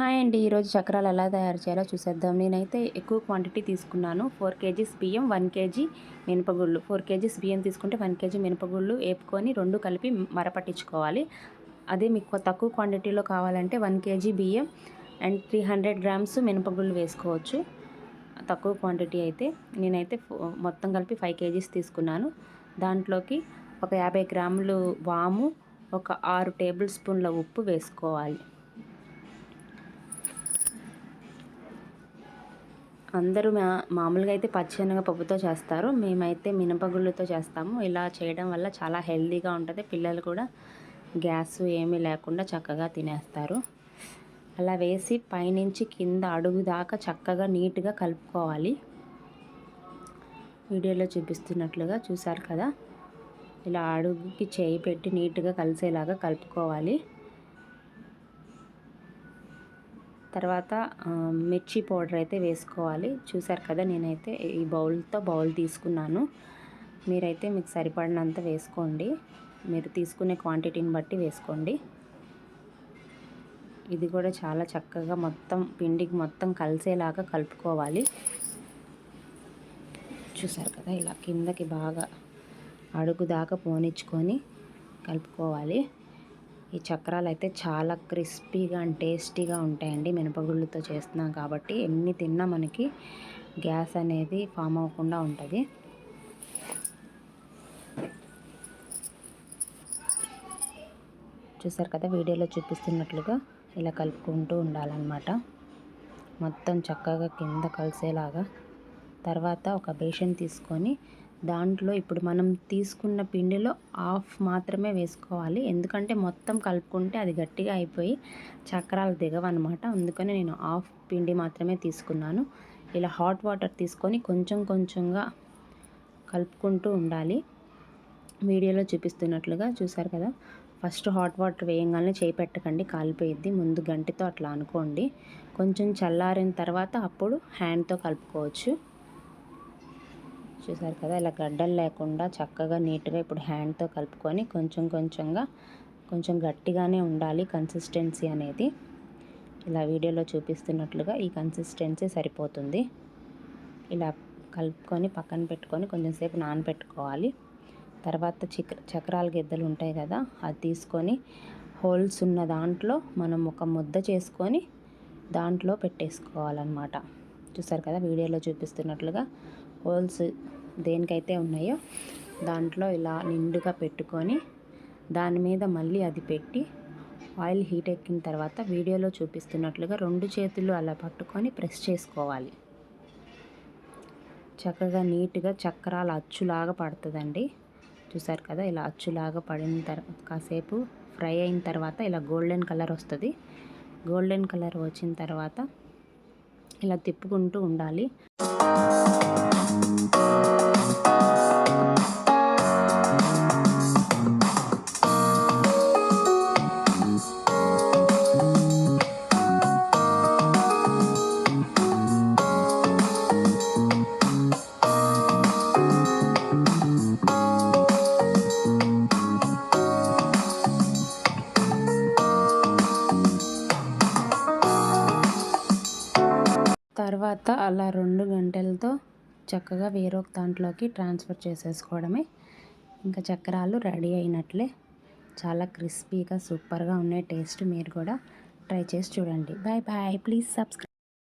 Hi అండి. ఈరోజు చక్రాలు ఎలా తయారు చేయాలో చూసేద్దాం. నేనైతే ఎక్కువ క్వాంటిటీ తీసుకున్నాను. ఫోర్ కేజీస్ బియ్యం వన్ కేజీ మినపగుళ్ళు. ఫోర్ కేజీస్ బియ్యం తీసుకుంటే వన్ కేజీ మినపగుళ్ళు వేపుకొని రెండు కలిపి మరపట్టించుకోవాలి. అదే మీకు తక్కువ క్వాంటిటీలో కావాలంటే వన్ కేజీ బియ్యం అండ్ త్రీ హండ్రెడ్ గ్రామ్స్ మినపగుళ్ళు వేసుకోవచ్చు. తక్కువ క్వాంటిటీ అయితే నేనైతే మొత్తం కలిపి ఫైవ్ కేజీస్ తీసుకున్నాను. దాంట్లోకి ఒక యాభై గ్రాములు వాము ఒక ఆరు టేబుల్ స్పూన్ల ఉప్పు వేసుకోవాలి. అందరూ మా మామూలుగా అయితే పచ్చిశనగ పప్పుతో చేస్తారు. మేమైతే మినపగుళ్ళతో చేస్తాము. ఇలా చేయడం వల్ల చాలా హెల్దీగా ఉంటుంది. పిల్లలు కూడా గ్యాస్ ఏమీ లేకుండా చక్కగా తినేస్తారు. అలా వేసి పైనుంచి కింద అడుగు దాకా చక్కగా నీట్గా కలుపుకోవాలి. వీడియోలో చూపిస్తున్నట్లుగా చూసారు కదా? ఇలా అడుగుకి చేయి పెట్టి నీట్గా కలిసేలాగా కలుపుకోవాలి. తర్వాత మిర్చి పౌడర్ అయితే వేసుకోవాలి. చూసారు కదా నేనైతే ఈ బౌల్తో బౌల్ తీసుకున్నాను. మీరైతే మీకు సరిపడినంత వేసుకోండి. మీరు తీసుకునే క్వాంటిటీని బట్టి వేసుకోండి. ఇది కూడా చాలా చక్కగా మొత్తం పిండికి మొత్తం కలిసేలాగా కలుపుకోవాలి. చూసారు కదా ఇలా కిందకి బాగా అడుగు దాకా పోనిచ్చుకొని కలుపుకోవాలి. ఈ చక్రాలు అయితే చాలా క్రిస్పీగా అండ్ టేస్టీగా ఉంటాయండి. మినపగుళ్ళతో చేస్తున్నాం కాబట్టి ఎన్ని తిన్నా మనకి గ్యాస్ అనేది ఫామ్ అవ్వకుండా ఉంటుంది. చూసారు కదా వీడియోలో చూపిస్తున్నట్లుగా ఇలా కలుపుకుంటూ ఉండాలన్నమాట. మొత్తం చక్కగా కింద కలిసేలాగా తర్వాత ఒక బేషన్ తీసుకొని దాంట్లో ఇప్పుడు మనం తీసుకున్న పిండిలో హాఫ్ మాత్రమే వేసుకోవాలి. ఎందుకంటే మొత్తం కలుపుకుంటే అది గట్టిగా అయిపోయి చక్రాలు దిగవన్నమాట. అందుకని నేను హాఫ్ పిండి మాత్రమే తీసుకున్నాను. ఇలా హాట్ వాటర్ తీసుకొని కొంచెం కొంచెంగా కలుపుకుంటూ ఉండాలి. వీడియోలో చూపిస్తున్నట్లుగా చూసారు కదా? ఫస్ట్ హాట్ వాటర్ వేయంగానే చేయి పెట్టకండి కాలిపోయిద్ది. ముందు గంటితో అట్లా అనుకోండి. కొంచెం చల్లారిన తర్వాత అప్పుడు హ్యాండ్తో కలుపుకోవచ్చు. చూసారు కదా ఇలా గడ్డలు లేకుండా చక్కగా నీట్గా ఇప్పుడు హ్యాండ్తో కలుపుకొని కొంచెం కొంచెంగా కొంచెం గట్టిగానే ఉండాలి కన్సిస్టెన్సీ అనేది. ఇలా వీడియోలో చూపిస్తున్నట్లుగా ఈ కన్సిస్టెన్సీ సరిపోతుంది. ఇలా కలుపుకొని పక్కన పెట్టుకొని కొంచెం సేపు నానబెట్టుకోవాలి. తర్వాత చక్ర చక్రాల గిద్దలు ఉంటాయి కదా అది తీసుకొని హోల్స్ ఉన్న దాంట్లో మనం ఒక ముద్ద చేసుకొని దాంట్లో పెట్టేసుకోవాలన్నమాట. చూసారు కదా వీడియోలో చూపిస్తున్నట్లుగా హోల్స్ దేనికైతే ఉన్నాయో దాంట్లో ఇలా నిండుగా పెట్టుకొని దాని మీద మళ్ళీ అది పెట్టి ఆయిల్ హీట్ ఎక్కిన తర్వాత వీడియోలో చూపిస్తున్నట్లుగా రెండు చేతులు అలా పట్టుకొని ప్రెస్ చేసుకోవాలి. చక్కగా నీట్గా చక్రాలు అచ్చులాగా పడుతుందండి. చూసారు కదా ఇలా అచ్చులాగా పడిన తర్వాత కాసేపు ఫ్రై అయిన తర్వాత ఇలా గోల్డెన్ కలర్ వస్తుంది. గోల్డెన్ కలర్ వచ్చిన తర్వాత ఇలా తిప్పుకుంటూ ఉండాలి. తర్వాత అలా రెండు గంటలతో చక్కగా వేరొక దాంట్లోకి ట్రాన్స్ఫర్ చేసేసుకోవడమే. ఇంకా చక్రాలు రెడీ అయినట్లే. చాలా క్రిస్పీగా సూపర్గా ఉన్నాయి టేస్ట్ మీరు కూడా ట్రై చేసి చూడండి. Bye bye. Please subscribe